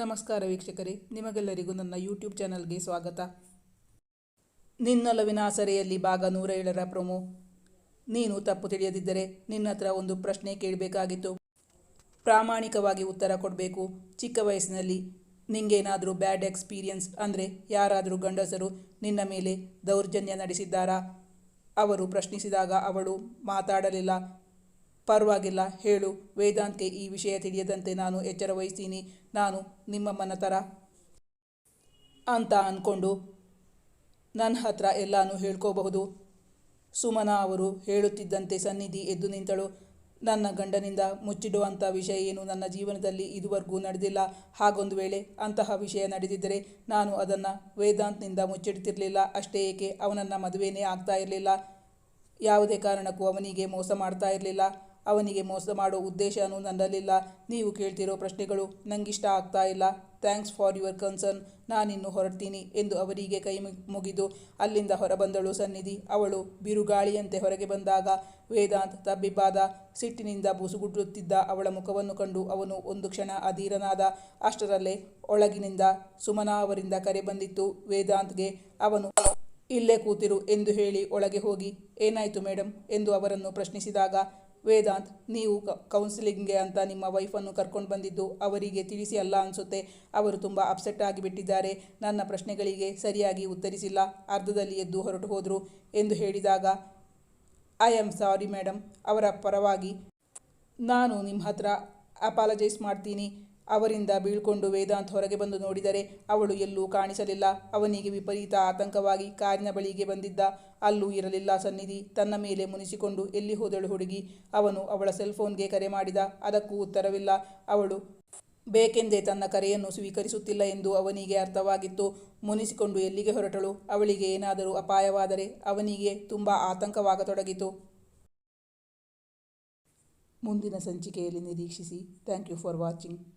ನಮಸ್ಕಾರ ವೀಕ್ಷಕರೇ, ನಿಮಗೆಲ್ಲರಿಗೂ ನನ್ನ ಯೂಟ್ಯೂಬ್ ಚಾನಲ್ಗೆ ಸ್ವಾಗತ. ನಿನ್ನೊಲವಿನ ಆಸರೆಯಲ್ಲಿ ಭಾಗ ನೂರ ಏಳರ ಪ್ರೊಮೋ. ನೀನು ತಪ್ಪು ತಿಳಿಯದಿದ್ದರೆ ನಿನ್ನ ಹತ್ರ ಒಂದು ಪ್ರಶ್ನೆ ಕೇಳಬೇಕಾಗಿತ್ತು. ಪ್ರಾಮಾಣಿಕವಾಗಿ ಉತ್ತರ ಕೊಡಬೇಕು. ಚಿಕ್ಕ ವಯಸ್ಸಿನಲ್ಲಿ ನಿಂಗೇನಾದರೂ ಬ್ಯಾಡ್ ಎಕ್ಸ್ಪೀರಿಯನ್ಸ್ ಅಂದರೆ ಯಾರಾದರೂ ಗಂಡಸರು ನಿನ್ನ ಮೇಲೆ ದೌರ್ಜನ್ಯ ನಡೆಸಿದ್ದಾರಾ? ಅವರು ಪ್ರಶ್ನಿಸಿದಾಗ ಅವಳು ಮಾತಾಡಲಿಲ್ಲ. ಪರವಾಗಿಲ್ಲ, ಹೇಳು. ವೇದಾಂತ್ಗೆ ಈ ವಿಷಯ ತಿಳಿಯದಂತೆ ನಾನು ಎಚ್ಚರ ವಹಿಸ್ತೀನಿ. ನಾನು ನಿಮ್ಮ ಥರ ಅಂತ ಅಂದ್ಕೊಂಡು ನನ್ನ ಹತ್ರ ಎಲ್ಲಾನು ಹೇಳ್ಕೋಬಹುದು. ಸುಮನ ಅವರು ಹೇಳುತ್ತಿದ್ದಂತೆ ಸನ್ನಿಧಿ ಎದ್ದು ನಿಂತಳು. ನನ್ನ ಗಂಡನಿಂದ ಮುಚ್ಚಿಡುವಂಥ ವಿಷಯ ಏನು? ನನ್ನ ಜೀವನದಲ್ಲಿ ಇದುವರೆಗೂ ನಡೆದಿಲ್ಲ. ಹಾಗೊಂದು ವೇಳೆ ಅಂತಹ ವಿಷಯ ನಡೆದಿದ್ದರೆ ನಾನು ಅದನ್ನು ವೇದಾಂತ್ನಿಂದ ಮುಚ್ಚಿಡ್ತಿರಲಿಲ್ಲ. ಅಷ್ಟೇ ಏಕೆ? ಅವನನ್ನು ಮದುವೆನೇ ಆಗ್ತಾ ಇರಲಿಲ್ಲ. ಯಾವುದೇ ಕಾರಣಕ್ಕೂ ಅವನಿಗೆ ಮೋಸ ಮಾಡ್ತಾ ಇರಲಿಲ್ಲ. ಅವನಿಗೆ ಮೋಸ ಮಾಡೋ ಉದ್ದೇಶನೂ ನನ್ನಲ್ಲಿಲ್ಲ. ನೀವು ಕೇಳ್ತಿರೋ ಪ್ರಶ್ನೆಗಳು ನನಗಿಷ್ಟ ಆಗ್ತಾ ಇಲ್ಲ. Thanks for your concern. ನಾನಿನ್ನು ಹೊರಡ್ತೀನಿ ಎಂದು ಅವರಿಗೆ ಕೈ ಮುಗಿದು ಅಲ್ಲಿಂದ ಹೊರಬಂದಳು ಸನ್ನಿಧಿ. ಅವಳು ಬಿರುಗಾಳಿಯಂತೆ ಹೊರಗೆ ಬಂದಾಗ ವೇದಾಂತ್ ತಬ್ಬಿಬ್ಬಾದ ಸಿಟ್ಟಿನಿಂದ ಬುಸುಗುಟ್ಟುತ್ತಿದ್ದ ಅವಳ ಮುಖವನ್ನು ಕಂಡು ಅವನು ಒಂದು ಕ್ಷಣ ಅಧೀರನಾದ ಅಷ್ಟರಲ್ಲೇ ಒಳಗಿನಿಂದ ಸುಮನಾ ಅವರಿಂದ ಕರೆ ಬಂದಿತ್ತು. ವೇದಾಂತ್ಗೆ ಅವನು ಇಲ್ಲೇ ಕೂತಿರು ಎಂದು ಹೇಳಿ ಒಳಗೆ ಹೋಗಿ. ಏನಾಯಿತು ಮೇಡಮ್ ಎಂದು ಅವರನ್ನು ಪ್ರಶ್ನಿಸಿದಾಗ, ವೇದಾಂತ್, ನೀವು ಕೌನ್ಸಿಲಿಂಗ್ಗೆ ಅಂತ ನಿಮ್ಮ ವೈಫನ್ನು ಕರ್ಕೊಂಡು ಬಂದಿದ್ದು ಅವರಿಗೆ ತಿಳಿಸಿ ಅಲ್ಲ ಅನಿಸುತ್ತೆ. ಅವರು ತುಂಬ ಅಪ್ಸೆಟ್ ಆಗಿಬಿಟ್ಟಿದ್ದಾರೆ. ನನ್ನ ಪ್ರಶ್ನೆಗಳಿಗೆ ಸರಿಯಾಗಿ ಉತ್ತರಿಸಿಲ್ಲ. ಅರ್ಧದಲ್ಲಿ ಎದ್ದು ಹೊರಟು ಹೋದರು ಎಂದು ಹೇಳಿದಾಗ, ಐ ಆಮ್ ಸಾರಿ ಮೇಡಮ್ ಅವರ ಪರವಾಗಿ ನಾನು ನಿಮ್ಮ ಹತ್ರ ಅಪಾಲಜೈಸ್ ಮಾಡ್ತೀನಿ. ಅವರಿಂದ ಬೀಳ್ಕೊಂಡು ವೇದಾಂತ್ ಹೊರಗೆ ಬಂದು ನೋಡಿದರೆ ಅವಳು ಎಲ್ಲೂ ಕಾಣಿಸಲಿಲ್ಲ. ಅವನಿಗೆ ವಿಪರೀತ ಆತಂಕವಾಗಿ ಕಾರಿನ ಬಳಿಗೆ ಬಂದಿದ್ದ. ಅಲ್ಲೂ ಇರಲಿಲ್ಲ ಸನ್ನಿಧಿ. ತನ್ನ ಮೇಲೆ ಮುನಿಸಿಕೊಂಡು ಎಲ್ಲಿ ಹೋದಳು ಹುಡುಗಿ? ಅವನು ಅವಳ ಸೆಲ್ಫೋನ್ಗೆ ಕರೆ ಮಾಡಿದ. ಅದಕ್ಕೂ ಉತ್ತರವಿಲ್ಲ. ಅವಳು, ಬೇಕೆಂದೇ ತನ್ನ ಕರೆಯನ್ನು ಸ್ವೀಕರಿಸುತ್ತಿಲ್ಲ ಎಂದು ಅವನಿಗೆ ಅರ್ಥವಾಗಿತ್ತು. ಮುನಿಸಿಕೊಂಡು ಎಲ್ಲಿಗೆ ಹೊರಟಳು? ಅವಳಿಗೆ ಏನಾದರೂ ಅಪಾಯವಾದರೆ ಅವನಿಗೆ ತುಂಬ ಆತಂಕವಾಗತೊಡಗಿತು. ಮುಂದಿನ ಸಂಚಿಕೆಯಲ್ಲಿ ನಿರೀಕ್ಷಿಸಿ. Thank you for watching